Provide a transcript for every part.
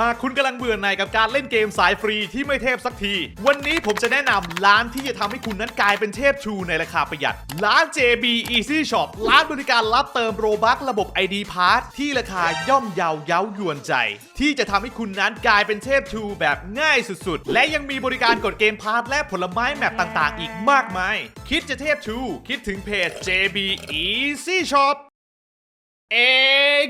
หากคุณกำลังเบื่อหน่ายกับการเล่นเกมสายฟรีที่ไม่เทพสักที วันนี้ผมจะแนะนำร้านที่จะทำให้คุณนั้นกลายเป็นเทพชูในราคาประหยัด ร้าน JB Easy Shop ร้านบริการรับเติมโรบัคระบบ ID Pass ที่ราคาย่อมเยาเย้ายวนใจ ที่จะทำให้คุณนั้นกลายเป็นเทพชูแบบง่ายสุดๆ และยังมีบริการกดเกมพาร์ทและผลไม้แมปต่างๆ อีกมากมาย คิดจะเทพชู คิดถึงเพจ JB Easy Shop เอ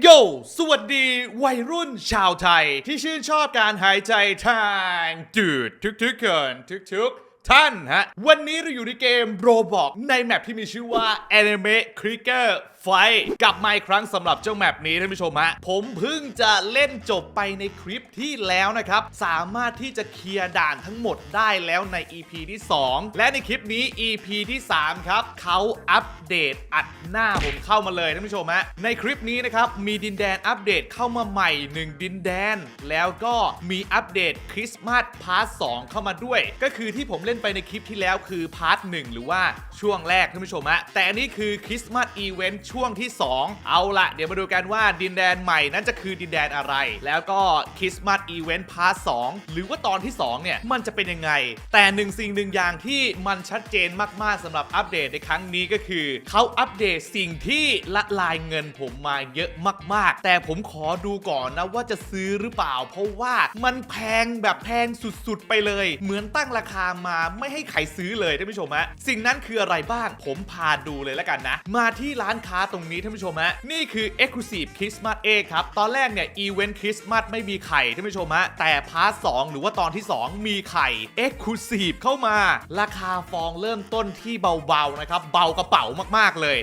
โยสวัสดีวัยรุ่นชาวไทย ที่ชื่นชอบการหายใจทางจืดทุกๆคนทุกๆท่านฮะ วันนี้เราอยู่ในเกมโรบอกในแมปที่มีชื่อว่า Anime Clicker Fight กลับมาอีกครั้งสำหรับเจ้าแมปนี้ท่านผู้ชมฮะผมเพิ่งจะเล่นจบไปในคลิปที่แล้วนะครับ สามารถที่จะเคลียร์ด่านทั้งหมดได้แล้วใน EP ที่ 2 และในคลิปนี้ EP ที่3ครับเขาอัปเดตอัดหน้าผมเข้ามาเลยท่านผู้ชมฮะในคลิปนี้นะครับมีดินแดนอัปเดตเข้ามาใหม่ 1 ดินแดน แล้วก็มีอัปเดตคริสต์มาสพาร์ท2เข้ามาด้วย ก็คือที่ผมเล่นไปในคลิปที่แล้วคือพาร์ท1หรือว่าช่วงแรกท่านผู้ชมฮะแต่อันนี้คือคริสต์มาสอีเวนต์ช่วช่วงที่ 2 เอาละเดี๋ยวมาดูกันว่าดินแดนใหม่นั้นจะคือดินแดนอะไร แล้วก็คริสต์มาสอีเวนต์พาร์ท2หรือว่าตอนที่ 2 เนี่ย มันจะเป็นยังไง แต่หนึ่งสิ่งหนึ่งอย่างที่มันชัดเจนมาก ๆสำหรับอัปเดตในครั้งนี้ก็คือ เขาอัปเดตสิ่งที่ละลายเงินผมมาเยอะมาก ๆ แต่ผมขอดูก่อนนะว่าจะซื้อหรือเปล่า เพราะว่ามันแพงแบบแพงสุด ๆ ไปเลย เหมือนตั้งราคามาไม่ให้ใครซื้อเลยท่านผู้ชมฮะสิ่งนั้นคืออะไรบ้างผมพาดูเลยแล้วกันนะ มาที่ร้านค้าตรงนี้ท่านผู้ชมฮะนี่คือ Exclusive Christmas Egg ครับ ตอนแรกเนี่ยอีเวนต์คริสต์มาสไม่มีไข่ท่านผู้ชมฮะแต่พาร์ท2หรือว่าตอนที่ 2 มีไข่ Exclusive เข้ามา ราคาฟองเริ่มต้นที่เบาๆนะครับ เบากระเป๋ามากๆเลย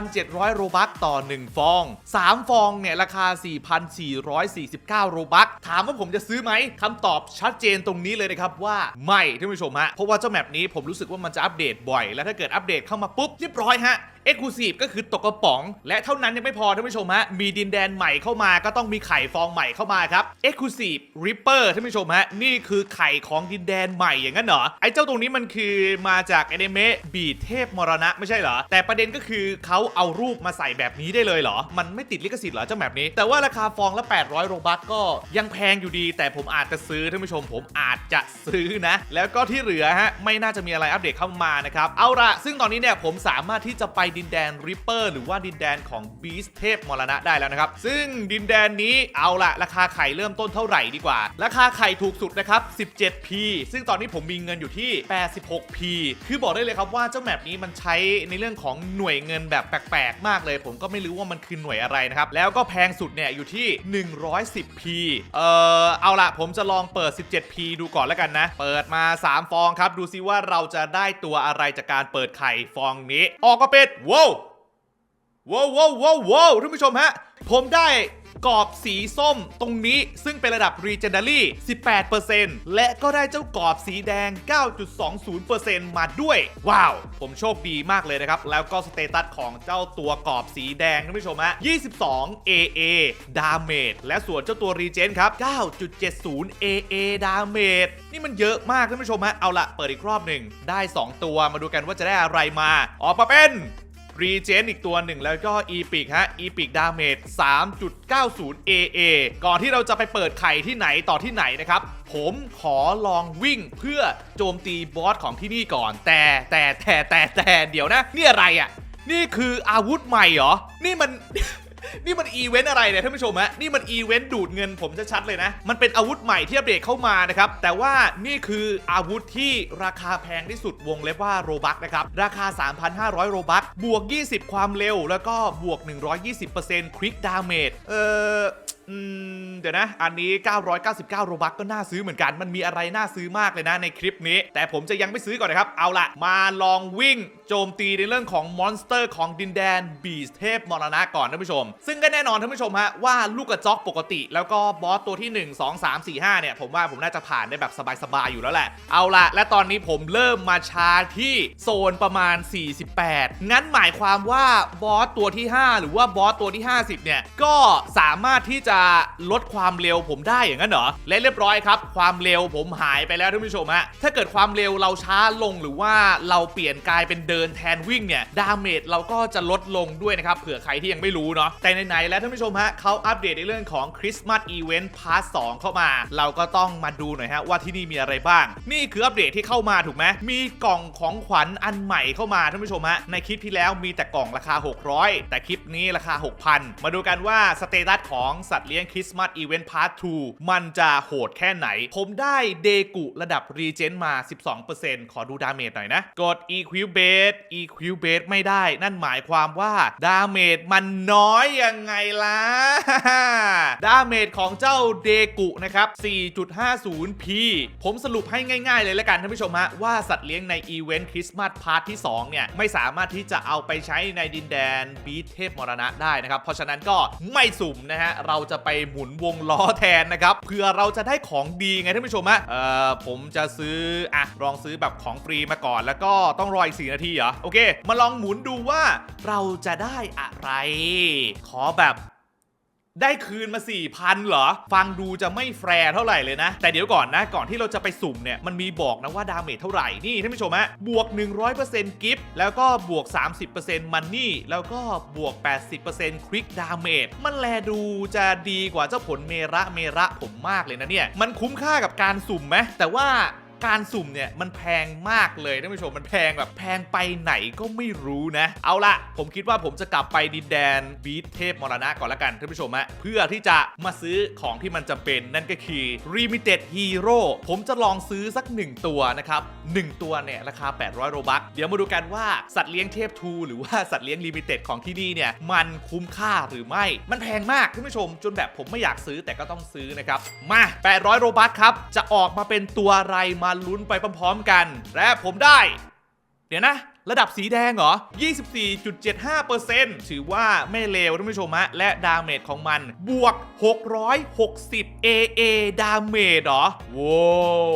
1,700 โรบัคต่อ 1 ฟอง 3 ฟองเนี่ยราคา 4,449 โรบัคถามว่าผมจะซื้อไหมคำตอบชัดเจนตรงนี้เลยนะครับว่าไม่ท่านผู้ชมฮะเพราะว่าเจ้าแมปนี้ผมรู้สึกว่ามันจะอัปเดตบ่อย แล้วถ้าเกิดอัปเดตเข้ามาปุ๊บเรียบร้อยฮะ เอ็กซ์คลูซีฟก็คือตกกระป๋อง และเท่านั้นยังไม่พอท่านผู้ชมฮะมีดินแดนใหม่เข้ามาก็ต้องมีไข่ฟองใหม่เข้ามาครับเอ็กซ์คลูซีฟริปเปอร์ท่านผู้ชมฮะนี่คือไข่ของดินแดนใหม่อย่างนั้นเหรอไอ้เจ้าตรงนี้มันคือมาจากอนิเมะบีเทพมรณะไม่ใช่เหรอแต่ประเด็นก็คือเขาเอารูปมาใส่แบบนี้ได้เลยเหรอ มันไม่ติดลิขสิทธิ์เหรอเจ้าแบบนี้ แต่ว่าราคาฟองละ 800 โรบัคก็ยังแพงอยู่ดี แต่ผมอาจจะซื้อท่านผู้ชม ผมอาจจะซื้อนะ แล้วก็ที่เหลือฮะไม่น่าจะมีอะไรอัปเดตเข้ามานะครับเอาละซึ่งตอนนี้เนี่ยผมสามารถที่จะไปดินแดนริปเปอร์หรือว่าดินแดนของบีสเทพมรณะได้แล้วนะครับ ซึ่งดินแดนนี้เอาละราคาไข่เริ่มต้นเท่าไหร่ดีกว่า ราคาไข่ถูกสุดนะครับ 17p ซึ่งตอนนี้ผมมีเงินอยู่ที่ 86p คือบอกได้เลยครับว่าเจ้าแมปนี้มันใช้ในเรื่องของหน่วยเงินแบบแปลกๆ มากเลย ผมก็ไม่รู้ว่ามันคือหน่วยอะไรนะครับ แล้วก็แพงสุดเนี่ยอยู่ที่ 110p เอ่อเอาละผมจะลองเปิด 17p ดูก่อนแล้วกันนะ เปิดมา 3 ฟองครับ ดูซิว่าเราจะได้ตัวอะไรจากการเปิดไข่ฟองนี้ ออกมาเป็นว้าวว้าวว้าวว้าววาวท่านผู้ชมฮะ ผมได้กรอบสีส้มตรงนี้ซึ่งเป็นระดับ Legendary 18%และก็ได้เจ้ากรอบสีแดง 9.20%มาด้วย ว้าว ผมโชคดีมากเลยนะครับ แล้วก็สเตตัสของเจ้าตัวกรอบสีแดงท่านผู้ชมฮะ 22 AA Damage และส่วนเจ้าตัว Regen ครับ 9.70 AA Damage นี่มันเยอะมากท่านผู้ชมฮะ เอาละเปิดอีกรอบหนึ่ง ได้ 2 ตัวมาดูกันว่าจะได้อะไรมา ออกมาเป็น รีเจนอีกตัวหนึ่งแล้วก็อีพิกฮะอีพิกดาเมจ3.90 AA ก่อนที่เราจะไปเปิดไข่ที่ไหนต่อที่ไหนนะครับ ผมขอลองวิ่งเพื่อโจมตีบอสของที่นี่ก่อน แต่แต่แต่แต่แต่เดี๋ยวนะ นี่อะไรอะ่ะ นี่คืออาวุธใหม่เหรอ นี่มัน นี่มันอีเวนต์อะไรเนี่ยท่านผู้ชมฮะนี่มันอีเวนต์ดูดเงินผมชัดๆเลยนะ มันเป็นอาวุธใหม่ที่อัปเดตเข้ามานะครับ แต่ว่านี่คืออาวุธที่ราคาแพงที่สุดวงเล็บว่าโรบักนะครับ ราคา 3,500 โรบักบวก 20 ความเร็ว แล้วก็บวก 120%ควิกดาเมจเอออืมเดี๋ยวนะ อันนี้ 999 โรบักก็น่าซื้อเหมือนกัน มันมีอะไรน่าซื้อมากเลยนะในคลิปนี้ แต่ผมจะยังไม่ซื้อก่อนนะครับ เอาละมาลองวิ่งโจมตีในเรื่องของมอนสเตอร์ของดินแดนบีสเทพมรณะก่อนท่านผู้ชม ซึ่งก็แน่นอนท่านผู้ชมฮะว่าลูกกระจอกปกติ แล้วก็บอสตัวที่ 1 2 3 4 5 เนี่ย ผมว่าผมน่าจะผ่านได้แบบสบายๆอยู่แล้วแหละ เอาละและตอนนี้ผมเริ่มมาชาร์จที่โซนประมาณ 48 งั้นหมายความว่าบอสตัวที่ 5 หรือว่าบอสตัวที่ 50 เนี่ย ก็สามารถที่จะลดความเร็วผมได้อย่างนั้นเหรอและเรียบร้อยครับ ความเร็วผมหายไปแล้วท่านผู้ชมฮะถ้าเกิดความเร็วเราช้าลงหรือว่าเราเปลี่ยนกลายเป็นเดินแทนวิ่งเนี่ยดาเมจเราก็จะลดลงด้วยนะครับเผื่อใครที่ยังไม่รู้เนาะแต่ไหนๆแล้วท่านผู้ชมฮะเขาอัปเดตในเรื่องของคริสต์มาสอีเวนต์พาร์ท2เข้ามา เราก็ต้องมาดูหน่อยฮะว่าที่นี่มีอะไรบ้าง นี่คืออัปเดตที่เข้ามาถูกไหมมีกล่องของขวัญอันใหม่เข้ามาท่านผู้ชมฮะในคลิปที่แล้วมีแต่กล่องราคา 600 แต่คลิปนี้ราคา 6,000 มาดูกันว่าสเตตัสของสัตเลี้ยงคริสต์มาสอีเวนต์พาร์ท2มันจะโหดแค่ไหน ผมได้เดกุระดับรีเจนมา 12%ขอดูดาเมจหน่อยนะ กด EQ Base EQ Base ไม่ได้ นั่นหมายความว่าดาเมจมันน้อยยังไงล่ะ ดาเมจของเจ้าเดกุนะครับ 4.50p ผมสรุปให้ง่าย ๆ เลยละกันท่านผู้ชมฮะ ว่าสัตว์เลี้ยงในอีเวนต์คริสต์มาสพาร์ทที่ 2 เนี่ย ไม่สามารถที่จะเอาไปใช้ในดินแดนบีเทพมรณะได้นะครับ เพราะฉะนั้นก็ไม่สุ่มนะฮะ เราจะไปหมุนวงล้อแทนนะครับเพื่อเราจะได้ของดีไงท่านผู้ชมฮะเอ่อผมจะซื้ออะลองซื้อแบบของฟรีมาก่อน แล้วก็ต้องรออีก4นาทีเหรอโอเค มาลองหมุนดูว่าเราจะได้อะไร ขอแบบ ได้คืนมา 4,000เหรอ ฟังดูจะไม่แฟร์เท่าไหร่เลยนะ แต่เดี๋ยวก่อนนะ ก่อนที่เราจะไปสุ่มเนี่ย มันมีบอกนะว่าดาเมจเท่าไหร่ นี่ท่านผู้ชมฮะ บวก 100%กิฟต์แล้วก็บวก 30%มันนี่ แล้วก็บวก 80%ควิกดาเมจ มันแลดูจะดีกว่าเจ้าผลเมระเมระผมมากเลยนะเนี่ย มันคุ้มค่ากับการสุ่มไหมแต่ว่า การสุ่มเนี่ยมันแพงมากเลยท่านผู้ชมมันแพงแบบแพงไปไหนก็ไม่รู้นะ เอาละผมคิดว่าผมจะกลับไปดินแดนบีทเทพมรณะก่อนละกันท่านผู้ชมฮะเพื่อที่จะมาซื้อของที่มันจำเป็นนั่นก็คือ Limited Hero ผมจะลองซื้อสัก 1 ตัวนะครับ 1 ตัวเนี่ยราคา 800 โรบัคเดี๋ยวมาดูกันว่าสัตว์เลี้ยงเทพทูหรือว่าสัตว์เลี้ยงลิมิเต็ดของที่นี่เนี่ยมันคุ้มค่าหรือไม่ มันแพงมากท่านผู้ชม จนแบบผมไม่อยากซื้อแต่ก็ต้องซื้อนะครับมา 800 โรบัคครับจะออกมาเป็นตัวอะไรมาลุ้นไปพร้อมๆกัน และผมได้ เดี๋ยวนะ ระดับสีแดงเหรอ 24.75%ถือว่าไม่เลวท่านผู้ชมฮะ และดาเมจของมันบวก 660 AA ดาเมจเหรอว้าว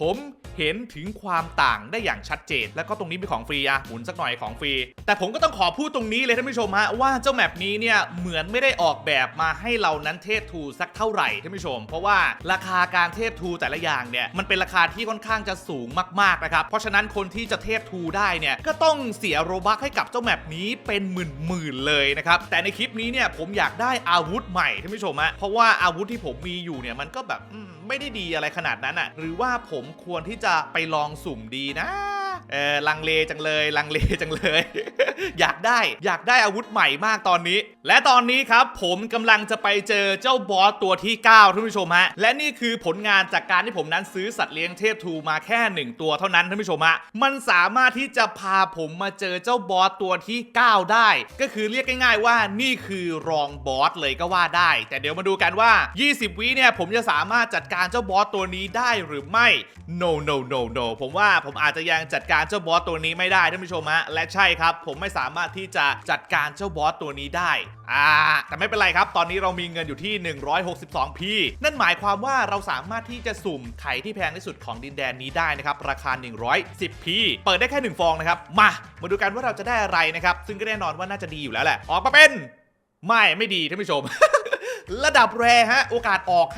ผมเห็นถึงความต่างได้อย่างชัดเจน แล้วก็ตรงนี้มีของฟรีอะหมุนสักหน่อยของฟรี แต่ผมก็ต้องขอพูดตรงนี้เลยท่านผู้ชมฮะว่าเจ้าแมปนี้เนี่ยเหมือนไม่ได้ออกแบบมาให้เรานั้นเทพทูสักเท่าไหร่ท่านผู้ชม เพราะว่าราคาการเทพทูแต่ละอย่างเนี่ยมันเป็นราคาที่ค่อนข้างจะสูงมากๆนะครับเพราะฉะนั้นคนที่จะเทพทูได้เนี่ยก็ต้องเสียโรบัคให้กับเจ้าแมปนี้เป็นหมื่นๆเลยนะครับแต่ในคลิปนี้เนี่ยผมอยากได้อาวุธใหม่ท่านผู้ชมฮะเพราะว่าอาวุธที่ผมมีอยู่เนี่ยมันก็แบบไม่ได้ดีอะไรขนาดนั้นอะหรือว่าผมควรที่จะไปลองสุ่มดีนะ เออลังเลจังเลยลังเลจังเลย อยากได้อยากได้อาวุธใหม่มากตอนนี้ และตอนนี้ครับผมกำลังจะไปเจอเจ้าบอสตัวที่ 9ท่านผู้ชมฮะและนี่คือผลงานจากการที่ผมนั้นซื้อสัตว์เลี้ยงเทพทูมาแค่หนึ่งตัวเท่านั้นท่านผู้ชมฮะมันสามารถที่จะพาผมมาเจอเจ้าบอสตัวที่ 9 ได้ ก็คือเรียกง่าย ๆ ว่านี่คือรองบอสเลยก็ว่าได้ แต่เดี๋ยวมาดูกันว่า 20 วิเนี่ยผมจะสามารถจัดการเจ้าบอสตัวนี้ได้หรือไม่ no no no no ผมว่าผมอาจจะยังจัดการการเจ้าบอสตัวนี้ไม่ได้ท่านผู้ชมฮะและใช่ครับ ผมไม่สามารถที่จะจัดการเจ้าบอสตัวนี้ได้อ่าแต่ไม่เป็นไรครับ ตอนนี้เรามีเงินอยู่ที่ 162p นั่นหมายความว่าเราสามารถที่จะสุ่มไข่ที่แพงที่สุดของดินแดนนี้ได้นะครับ ราคา 110p เปิดได้แค่ 1 ฟองนะครับ มา มาดูกันว่าเราจะได้อะไรนะครับ ซึ่งก็แน่นอนว่าน่าจะดีอยู่แล้วแหละ ออกมาเป็น ไม่ไม่ดีท่านผู้ชม ระดับแรฮะ โอกาสออก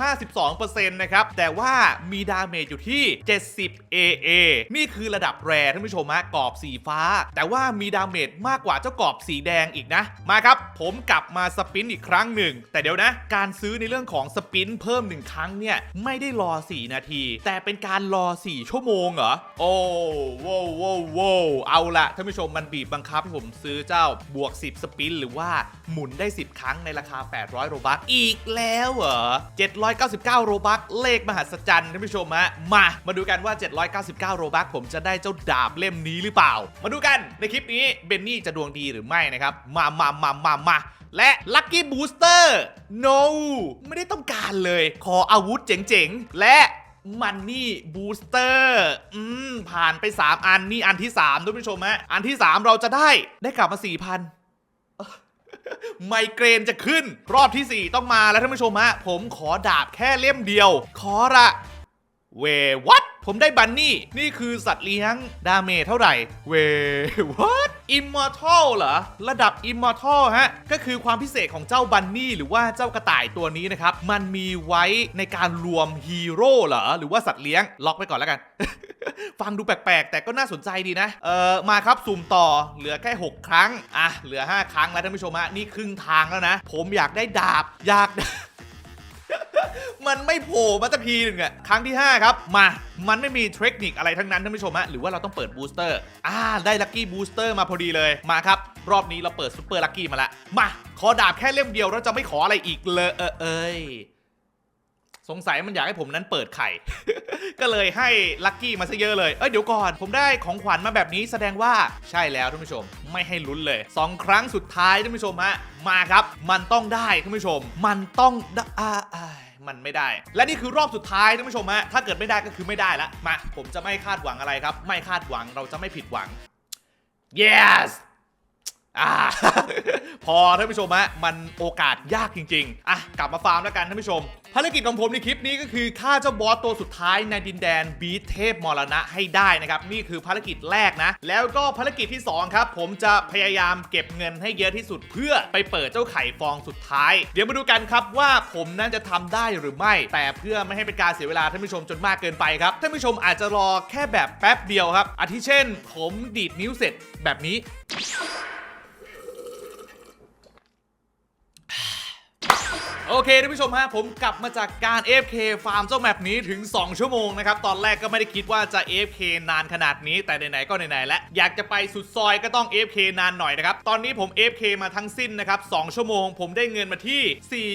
52%นะครับ แต่ว่ามีดาเมจอยู่ที่ 70 AA นี่คือระดับแรท่านผู้ชมฮะกรอบสีฟ้า แต่ว่ามีดาเมจมากกว่าเจ้ากรอบสีแดงอีกนะ มาครับ ผมกลับมาสปินอีกครั้งหนึ่ง แต่เดี๋ยวนะ การซื้อในเรื่องของสปินเพิ่มหนึ่งครั้งเนี่ย ไม่ได้รอ 4 นาที แต่เป็นการรอ 4 ชั่วโมงเหรอ โอ้โว้วโว้วโว้วเอาละท่านผู้ชมมันบีบบังคับให้ผมซื้อเจ้าบวก 10 สปินหรือว่าหมุนได้ 10 ครั้งในราคา 800 โรบัคอีีกแล้วเหรอ 799 โรบัคเลขมหัศจรรย์ท่านผู้ชมฮะ มา มาดูกันว่า 799 โรบัคผมจะได้เจ้าดาบเล่มนี้หรือเปล่า มาดูกันในคลิปนี้เบนนี่จะดวงดีหรือไม่นะครับ มามามามามาและลัคกี้บูสเตอร์ no ไม่ได้ต้องการเลย ขออาวุธเจ๋งๆ และมันนี่บูสเตอร์อืมผ่านไป 3 อันนี่อันที่3ด้วยผู้ชมฮะอันที่ 3 เราจะได้ได้กลับมา4,000 ไมเกรนจะขึ้น รอบที่ 4 ต้องมาแล้วท่านผู้ชมฮะ ผมขอดาบแค่เล่มเดียว ขอละเววัดผมได้บันนี่ นี่คือสัตว์เลี้ยง ดาเมจเท่าไหร่ เววัดอิมมอร์ทัลเหรอ ระดับอิมมอร์ทัลฮะ ก็คือความพิเศษของเจ้าบันนี่หรือว่าเจ้ากระต่ายตัวนี้นะครับ มันมีไว้ในการรวมฮีโร่เหรอ หรือว่าสัตว์เลี้ยง ล็อกไปก่อนแล้วกัน ฟังดูแปลกๆ แต่ก็น่าสนใจดีนะ เออมาครับสุ่มต่อเหลือแค่ 6 ครั้ง อะ เหลือ 5 ครั้งแล้วท่านผู้ชมฮะนี่ครึ่งทางแล้วนะ ผมอยากได้ดาบ อยาก มันไม่โผล่มาสักทีหนึ่งอะครั้งที่ 5 ครับ มา มันไม่มีเทคนิคอะไรทั้งนั้นท่านผู้ชมฮะหรือว่าเราต้องเปิดบูสเตอร์ อ่า ได้ลัคกี้บูสเตอร์มาพอดีเลย มาครับ รอบนี้เราเปิดซูเปอร์ลัคกี้มาละ มา ขอดาบแค่เล่มเดียวเราจะไม่ขออะไรอีกเลยเออเอ้ย สงสัยมันอยากให้ผมนั้นเปิดไข่ ก็เลยให้ลัคกี้มาซะเยอะเลย เอ้ยเดี๋ยวก่อน ผมได้ของขวัญมาแบบนี้แสดงว่าใช่แล้วท่านผู้ชม ไม่ให้ลุ้นเลยสองครั้งสุดท้ายท่านผู้ชมฮะ มาครับ มันต้องได้ท่านผู้ชม มันต้องได้อ่าอ่ามันไม่ได้ และนี่คือรอบสุดท้ายท่านผู้ชมฮะ ถ้าเกิดไม่ได้ก็คือไม่ได้ละ มา ผมจะไม่คาดหวังอะไรครับ ไม่คาดหวังเราจะไม่ผิดหวัง yes อ่าพอท่านผู้ชมฮะ มันโอกาสยากจริง ๆ อะ กลับมาฟาร์มแล้วกันท่านผู้ชม ภารกิจของผมในคลิปนี้ก็คือฆ่าเจ้าบอสตัวสุดท้ายในดินแดนบีเทพมรณะให้ได้นะครับ นี่คือภารกิจแรกนะ แล้วก็ภารกิจที่ 2 ครับ ผมจะพยายามเก็บเงินให้เยอะที่สุดเพื่อไปเปิดเจ้าไข่ฟองสุดท้าย เดี๋ยวมาดูกันครับว่าผมนั้นจะทำได้หรือไม่ แต่เพื่อไม่ให้เป็นการเสียเวลาท่านผู้ชมจนมากเกินไปครับท่านผู้ชมอาจจะรอแค่แบบแป๊บเดียวครับอาทิเช่น ผมดีดนิ้วเสร็จแบบนี้ โอเคท่านผู้ชมฮะผมกลับมาจากการ AFK ฟาร์มเจ้าแมปนี้ถึง 2 ชั่วโมงนะครับ ตอนแรกก็ไม่ได้คิดว่าจะ AFK นานขนาดนี้แต่ไหนๆก็ไหนๆแล้วอยากจะไปสุดซอยก็ต้อง AFK นานหน่อยนะครับ ตอนนี้ผม AFK มาทั้งสิ้นนะครับ 2 ชั่วโมง ผมได้เงินมาที่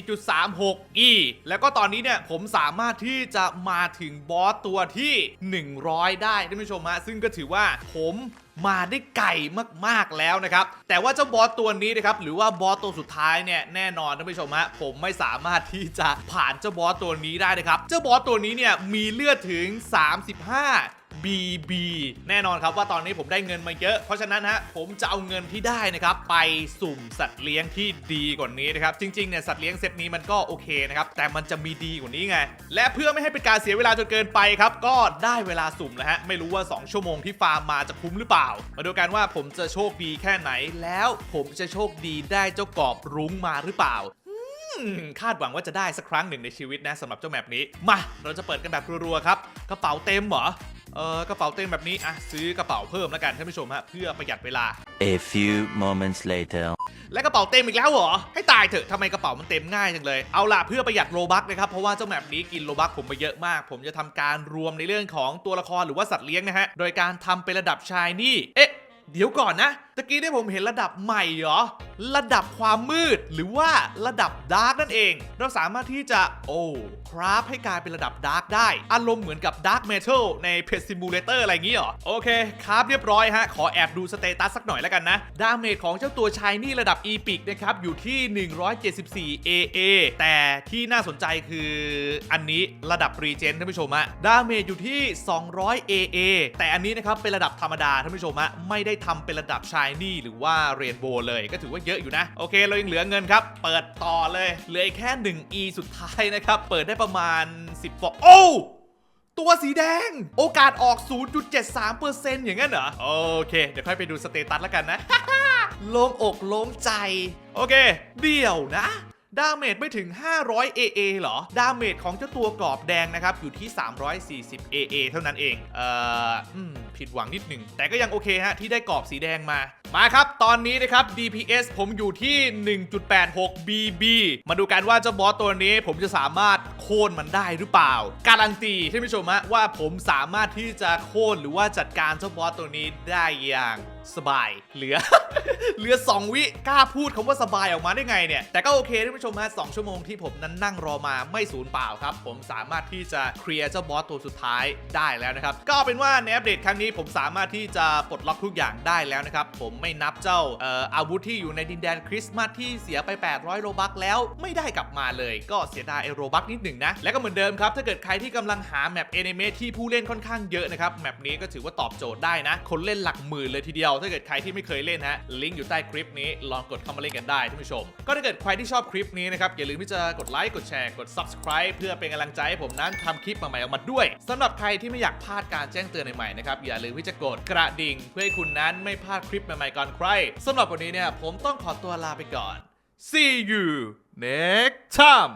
4.36 E แล้วก็ตอนนี้เนี่ยผมสามารถที่จะมาถึงบอสตัวที่ 100 ได้ท่านผู้ชมฮะซึ่งก็ถือว่าผม มาได้ไกลมากๆแล้วนะครับ แต่ว่าเจ้าบอสตัวนี้นะครับหรือว่าบอสตัวสุดท้ายเนี่ยแน่นอนท่านผู้ชมฮะผมไม่สามารถที่จะผ่านเจ้าบอสตัวนี้ได้นะครับ เจ้าบอสตัวนี้เนี่ยมีเลือดถึง 35 BB แน่นอนครับว่าตอนนี้ผมได้เงินมาเยอะ เพราะฉะนั้นฮะผมจะเอาเงินที่ได้นะครับไปสุ่มสัตว์เลี้ยงที่ดีกว่านี้นะครับจริงๆเนี่ยสัตว์เลี้ยงเซตนี้มันก็โอเคนะครับแต่มันจะมีดีกว่านี้ไง และเพื่อไม่ให้เป็นการเสียเวลาจนเกินไปครับก็ได้เวลาสุ่มแล้วฮะไม่รู้ว่า 2 ชั่วโมงที่ฟาร์มมาจะคุ้มหรือเปล่า มาดูกันว่าผมจะโชคดีแค่ไหนแล้วผมจะโชคดีได้เจ้ากรอบรุ้งมาหรือเปล่าคาดหวังว่าจะได้สักครั้งหนึ่งในชีวิตนะสำหรับเจ้าแมปนี้ มา เราจะเปิดกันแบบรัวๆครับ กระเป๋าเต็มเหรอ เออกระเป๋าเต็มแบบนี้อะซื้อกระเป๋าเพิ่มแล้วกันท่านผู้ชมฮะเพื่อประหยัดเวลา A few moments later. และกระเป๋าเต็มอีกแล้วเหรอ ให้ตายเถอะทำไมกระเป๋ามันเต็มง่ายจังเลย เอาล่ะเพื่อประหยัดโลบักนะครับ เพราะว่าเจ้าแมปนี้กินโลบักผมไปเยอะมาก ผมจะทำการรวมในเรื่องของตัวละครหรือว่าสัตว์เลี้ยงนะฮะ โดยการทำเป็นระดับชายนี่ เอ๊ะ เดี๋ยวก่อนนะ ตะกี้ที่ผมเห็นระดับใหม่เหรอ ระดับความมืดหรือว่าระดับดาร์กนั่นเอง เราสามารถที่จะโอ้คราฟให้กลายเป็นระดับดาร์กได้ อารมณ์เหมือนกับดาร์กเมทัลในเพจซิมูเลเตอร์อะไรอย่างงี้เหรอ โอเคคราฟเรียบร้อยฮะ ขอแอบดูสเตตัสสักหน่อยแล้วกันนะ ดาเมจของเจ้าตัวชายนี่ระดับอีพิกนะครับ อยู่ที่ 174 AA แต่ที่น่าสนใจคืออันนี้ระดับรีเจนท่านผู้ชมอะดาเมจอยู่ที่ 200 AA แต่อันนี้นะครับเป็นระดับธรรมดาท่านผู้ชมอะไม่ได้ทำเป็นระดับชายนี่หรือว่าเรนโบว์เลยก็ถือว่าเยอะอยู่นะ โอเค เรายังเหลือเงินครับ เปิดต่อเลยเหลืออีกแค่ 1 E สุดท้ายนะครับ เปิดได้ประมาณ 10ฟองโอ้ตัวสีแดง โอกาสออก 0.73%อย่างนั้นเหรอ โอเค เดี๋ยวค่อยไปดูสเตตัสแล้วกันนะ โล่งอกโล่งใจ โอเค เดี๋ยวนะดาเมจไม่ถึง 500 AA เหรอ ดาเมจของเจ้าตัวกรอบแดงนะครับ อยู่ที่ 340 AA เท่านั้นเอง เอ่อ อืม ผิดหวังนิดหนึ่ง แต่ก็ยังโอเคฮะ ที่ได้กรอบสีแดงมา มาครับ ตอนนี้นะครับ DPS ผมอยู่ที่ 1.86 BB มาดูกันว่าเจ้าบอสตัวนี้ผมจะสามารถโค่นมันได้หรือเปล่า การันตีท่านผู้ชมฮะว่าผมสามารถที่จะโค่นหรือว่าจัดการเจ้าบอสตัวนี้ได้อย่างสบาย เหลือ เหลือ 2 วิกล้าพูดคำว่าสบายออกมาได้ไงเนี่ย แต่ก็โอเคท่านผู้ชมฮะ2ชั่วโมงที่ผมนั้นนั่งรอมาไม่สูญเปล่าครับ ผมสามารถที่จะเคลียร์เจ้าบอสตัวสุดท้ายได้แล้วนะครับ ก็เป็นว่าในอัปเดตครั้งนี้ี้ผมสามารถที่จะปลดล็อกทุกอย่างได้แล้วนะครับ ผมไม่นับเจ้าอาวุธที่อยู่ในดินแดนคริสต์มาสที่เสียไป 800 โรบักแล้วไม่ได้กลับมาเลย ก็เสียดายอโรบักนิดหนึ่งนะ และก็เหมือนเดิมครับ ถ้าเกิดใครที่กำลังหาแมปเอเนเมที่ผู้เล่นค่อนข้างเยอะนะครับ แมปนี้ก็ถือว่าตอบโจทย์ได้นะ คนเล่นหลักหมื่นเลยทีเดียว ถ้าเกิดใครที่ไม่เคยเล่นฮะลิงก์อยู่ใต้คลิปนี้ลองกดเข้ามาเล่นกันได้ท่านผู้ชม ก็ถ้าเกิดใครที่ชอบคลิปนี้นะครับอย่าลืมที่จะกดไลค์กดแชร์กด subscribe เพื่อเป็นกำลังใจให้ผมนั้นทำคลิปใหม่ๆออกมาด้วยสำหรับใครที่ไม่อยากพลาดการแจ้งเตือนใหม่ๆนะครับอย่าลืมที่จะกดกระดิ่ง เพื่อให้คุณนั้นไม่พลาดคลิปใหม่ๆก่อนใครสำหรับวันนี้เนี่ยผมต้องขอตัวลาไปก่อน see you next time